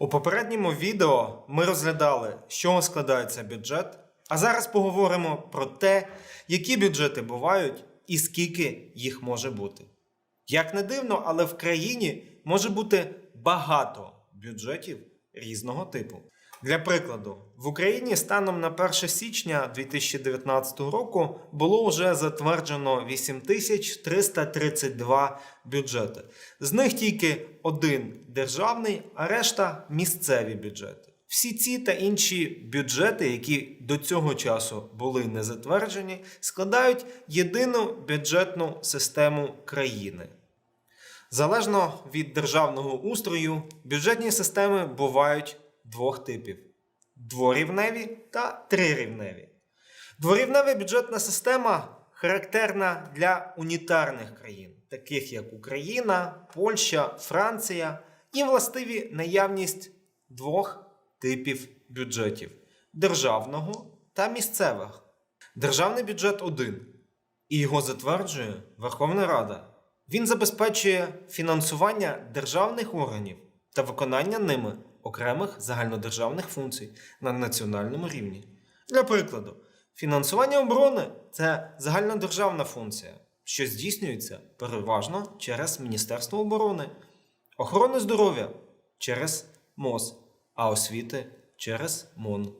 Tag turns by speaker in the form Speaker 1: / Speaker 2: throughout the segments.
Speaker 1: У попередньому відео ми розглядали, чого складається бюджет, а зараз поговоримо про те, які бюджети бувають і скільки їх може бути. Як не дивно, але в країні може бути багато бюджетів різного типу. Для прикладу, в Україні станом на 1 січня 2019 року було вже затверджено 8332 бюджети. З них тільки один державний, а решта місцеві бюджети. Всі ці та інші бюджети, які до цього часу були не затверджені, складають єдину бюджетну систему країни. Залежно від державного устрою, бюджетні системи бувають двох типів: дворівневі та трирівневі. Дворівнева бюджетна система характерна для унітарних країн, таких як Україна, Польща, Франція, і властиві наявність двох типів бюджетів державного та місцевих. Державний бюджет один, і його затверджує Верховна Рада. Він забезпечує фінансування державних органів та виконання ними окремих загальнодержавних функцій на національному рівні. Для прикладу, фінансування оборони це загальнодержавна функція, що здійснюється переважно через Міністерство оборони, охорони здоров'я через МОЗ, а освіти через МОН.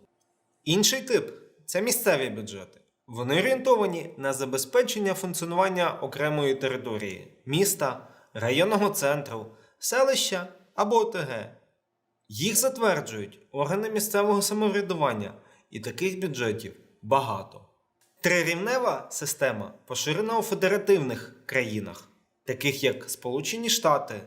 Speaker 1: Інший тип це місцеві бюджети. Вони орієнтовані на забезпечення функціонування окремої території, міста, районного центру, селища або ОТГ. Їх затверджують органи місцевого самоврядування, і таких бюджетів багато. Трирівнева система поширена у федеративних країнах, таких як Сполучені Штати,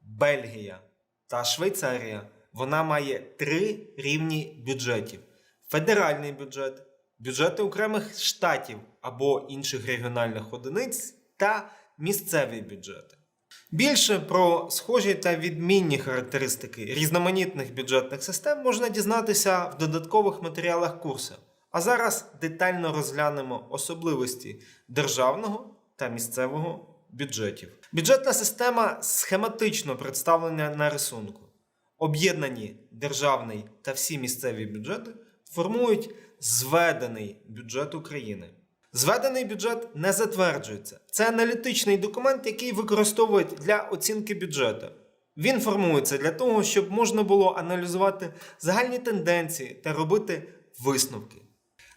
Speaker 1: Бельгія та Швейцарія. Вона має три рівні бюджетів: федеральний бюджет, бюджети окремих штатів або інших регіональних одиниць та місцеві бюджети. Більше про схожі та відмінні характеристики різноманітних бюджетних систем можна дізнатися в додаткових матеріалах курсу. А зараз детально розглянемо особливості державного та місцевого бюджетів. Бюджетна система схематично представлена на рисунку. Об'єднані державний та всі місцеві бюджети формують зведений бюджет України. Зведений бюджет не затверджується. Це аналітичний документ, який використовують для оцінки бюджету. Він формується для того, щоб можна було аналізувати загальні тенденції та робити висновки.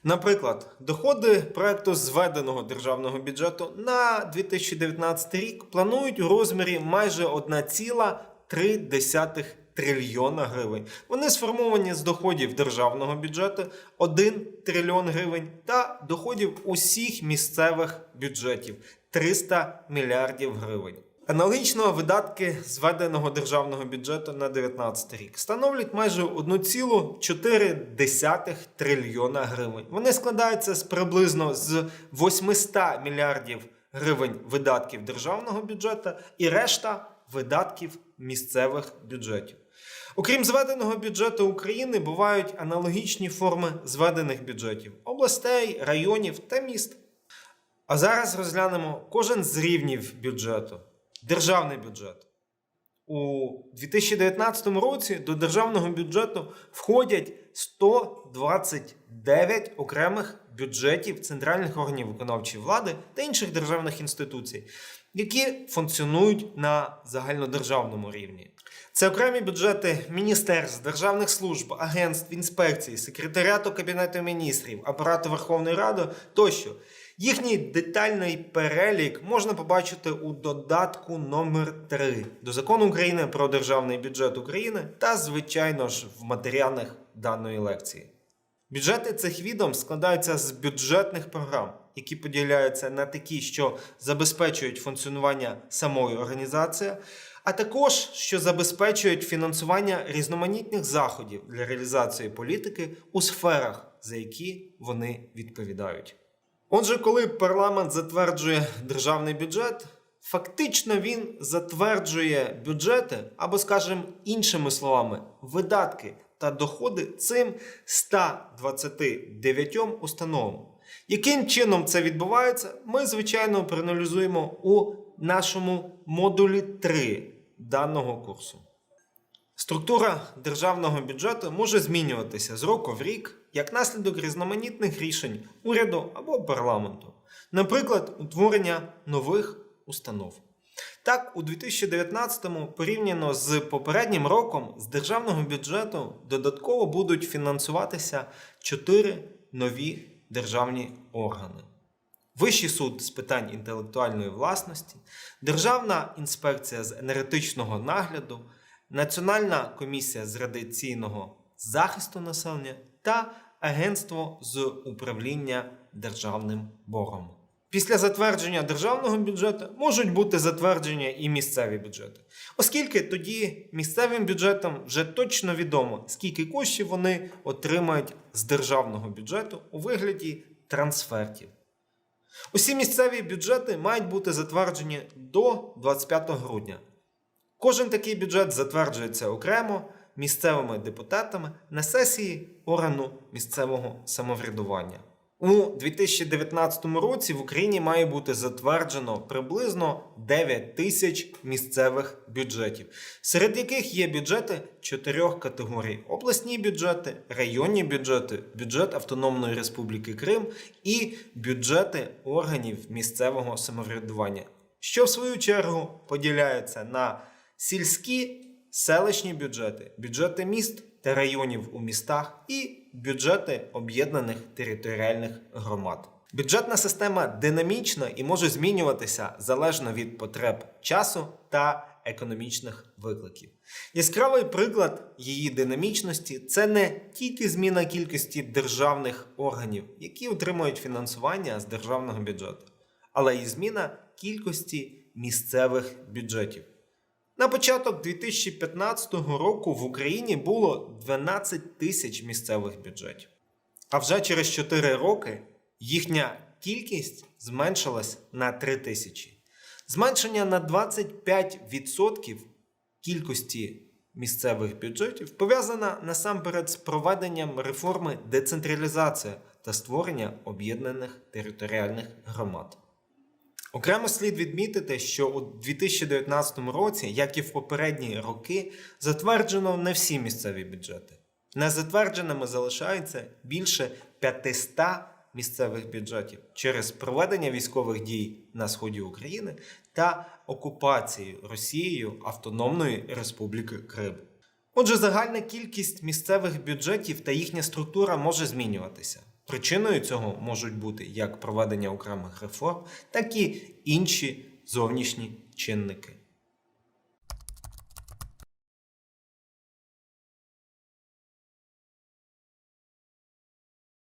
Speaker 1: Наприклад, доходи проекту зведеного державного бюджету на 2019 рік планують у розмірі майже 1,3 трильйона гривень. Вони сформовані з доходів державного бюджету 1 трильйон гривень та доходів усіх місцевих бюджетів 300 мільярдів гривень. Аналогічно видатки зведеного державного бюджету на 2019 рік становлять майже 1,4 трильйона гривень. Вони складаються з приблизно з 800 мільярдів гривень видатків державного бюджету і решта видатків місцевих бюджетів. Окрім зведеного бюджету України, бувають аналогічні форми зведених бюджетів областей, районів та міст. А зараз розглянемо кожен з рівнів бюджету. Державний бюджет. У 2019 році до державного бюджету входять 129 окремих бюджетів центральних органів виконавчої влади та інших державних інституцій, які функціонують на загальнодержавному рівні. Це окремі бюджети міністерств, державних служб, агентств, інспекцій, секретаріату Кабінету міністрів, апарату Верховної Ради тощо. Їхній детальний перелік можна побачити у додатку номер 3 до закону України про державний бюджет України та, звичайно ж, в матеріалах даної лекції. Бюджети цих відомств складаються з бюджетних програм, які поділяються на такі, що забезпечують функціонування самої організації, а також що забезпечують фінансування різноманітних заходів для реалізації політики у сферах, за які вони відповідають. Отже, коли парламент затверджує державний бюджет, фактично він затверджує бюджети, або, скажімо, іншими словами, видатки та доходи цим 129 установам. Яким чином це відбувається, ми, звичайно, проаналізуємо у нашому модулі 3 даного курсу. Структура державного бюджету може змінюватися з року в рік як наслідок різноманітних рішень уряду або парламенту, наприклад, утворення нових установ. Так, у 2019-му порівняно з попереднім роком з державного бюджету додатково будуть фінансуватися чотири нові державні органи. Вищий суд з питань інтелектуальної власності, Державна інспекція з енергетичного нагляду, Національна комісія з радіаційного захисту населення та Агентство з управління державним боргом. Після затвердження державного бюджету можуть бути затверджені і місцеві бюджети, оскільки тоді місцевим бюджетам вже точно відомо, скільки коштів вони отримають з державного бюджету у вигляді трансфертів. Усі місцеві бюджети мають бути затверджені до 25 грудня. Кожен такий бюджет затверджується окремо місцевими депутатами на сесії органу місцевого самоврядування. У 2019 році в Україні має бути затверджено приблизно 9 тисяч місцевих бюджетів, серед яких є бюджети чотирьох категорій: обласні бюджети, районні бюджети, бюджет Автономної Республіки Крим і бюджети органів місцевого самоврядування, що в свою чергу поділяються на сільські, селищні бюджети, бюджети міст та районів у містах і бюджети об'єднаних територіальних громад. Бюджетна система динамічна і може змінюватися залежно від потреб часу та економічних викликів. Яскравий приклад її динамічності це не тільки зміна кількості державних органів, які отримують фінансування з державного бюджету, але й зміна кількості місцевих бюджетів. На початок 2015 року в Україні було 12 тисяч місцевих бюджетів. А вже через 4 роки їхня кількість зменшилась на 3 тисячі. Зменшення на 25% кількості місцевих бюджетів пов'язана насамперед з проведенням реформи децентралізації та створення об'єднаних територіальних громад. Окремо слід відмітити, що у 2019 році, як і в попередні роки, затверджено не всі місцеві бюджети. Незатвердженими залишається більше 500 місцевих бюджетів через проведення військових дій на сході України та окупацію Росією Автономної Республіки Крим. Отже, загальна кількість місцевих бюджетів та їхня структура може змінюватися. Причиною цього можуть бути як проведення окремих реформ, так і інші зовнішні чинники.